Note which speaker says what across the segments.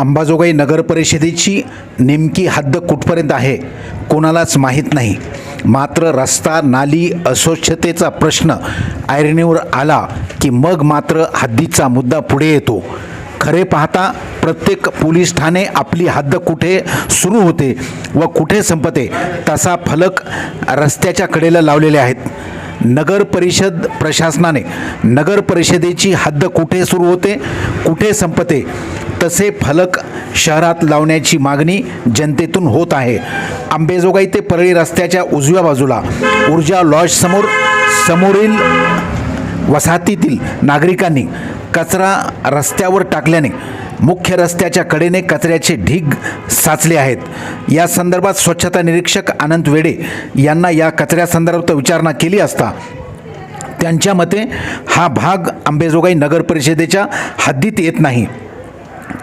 Speaker 1: अंबाजोगाई नगर परिषदेची नेमकी हद्द कुठपर्यंत आहे कोणालाच माहीत नाही. मात्र रस्ता नाली अस्वच्छतेचा प्रश्न ऐरणीवर आला की मग मात्र हद्दीचा मुद्दा पुढे येतो. खरे पाहता प्रत्येक पोलीस ठाणे आपली हद्द कुठे सुरू होते व कुठे संपते तसा फलक रस्त्याच्या कडेला लावलेले आहेत. नगर परिषद प्रशासनाने नगर परिषदेची हद्द कुठे सुरू होते कुठे संपते तसे फलक शहरात लावण्याची मागणी जनतेतून होत आहे. आंबेजोगाई ते परळी रस्त्याच्या उजव्या बाजूला ऊर्जा लॉज समोर समोरील वसाहतीतील नागरिकांनी कचरा रस्त्यावर टाकल्याने मुख्य रस्त्याच्या कडेने कचऱ्याचे ढीग साचले आहेत. या संदर्भात स्वच्छता निरीक्षक अनंत वेडे यांना या कचऱ्यासंदर्भात विचारणा केली असता त्यांच्या मते हा भाग आंबेजोगाई नगर परिषदेच्या हद्दीत येत नाही.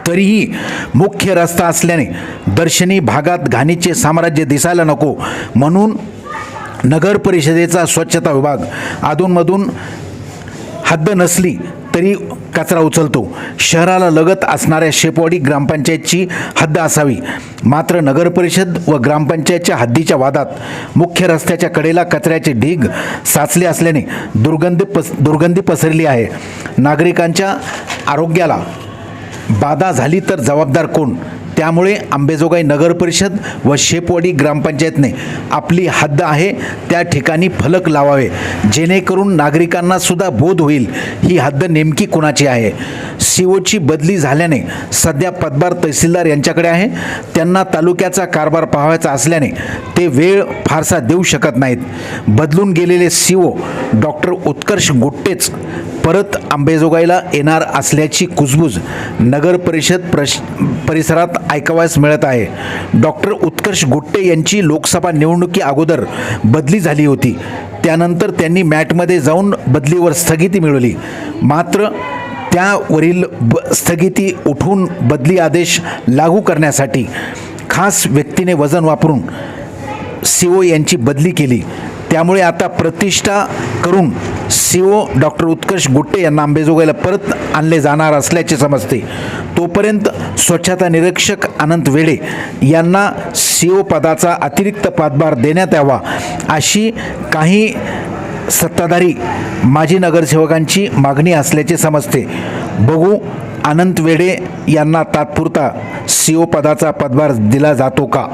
Speaker 1: तरीही मुख्य रस्ता असल्याने दर्शनी भागात घाणीचे साम्राज्य दिसायला नको म्हणून नगर परिषदेचा स्वच्छता विभाग अधूनमधून हद्द नसली तरी कचरा उचलतो. शहराला लगत असणाऱ्या शेपवाडी ग्रामपंचायतची हद्द असावी. मात्र नगरपरिषद व ग्रामपंचायतच्या हद्दीच्या वादात मुख्य रस्त्याच्या कडेला कचऱ्याचे ढीग साचले असल्याने दुर्गंधी पस दुर्गंधी पसरली आहे. नागरिकांच्या आरोग्याला बाधा झाली तर जबाबदार कोण? त्यामुळे आंबेजोगाई नगर परिषद व शेपवाडी ग्रामपंचायतने आपली हद्द आहे त्या ठिकाणी फलक लावावे. जेणेकरून नागरिकांना सुद्धा बोध होईल. ही हद्द नेमकी कुणाची आहे? सीओची बदली झाल्याने सध्या पदभार तहसीलदार यांच्याकडे आहे. त्यांना तालुक्याचा कारभार पाहायचा असल्याने ते वेळ फारसा देऊ शकत नाहीत. बदलून गेलेले सीओ डॉक्टर उत्कर्ष गुट्टेच परत आंबेजोगाईला येणार असल्याची कुजबूज नगर परिषद प्रश परिसरात ऐकावयास मिळत आहे. डॉक्टर उत्कर्ष गुट्टे यांची लोकसभा निवडणुकी अगोदर बदली झाली होती. त्यानंतर त्यांनी मॅटमध्ये जाऊन बदलीवर स्थगिती मिळवली. मात्र त्यावरील ब स्थगिती उठून बदली आदेश लागू करण्यासाठी खास व्यक्तीने वजन वापरून सी ओ यांची बदली केली. त्यामुळे आता प्रतिष्ठा करून C O doctor Utkarsh Gutte यांना आंबेजोगाईला परत आणले जाणार असल्याचे समजते. तोपर्यंत स्वच्छता निरीक्षक अनंत वेडे यांना सी ओ पदाचा अतिरिक्त पदभार देण्यात यावा अशी काही सत्ताधारी माजी नगरसेवकांची मागणी असल्याचे समजते. बघू अनंत वेडे यांना तात्पुरता सी ओ पदाचा पदभार दिला जातो का?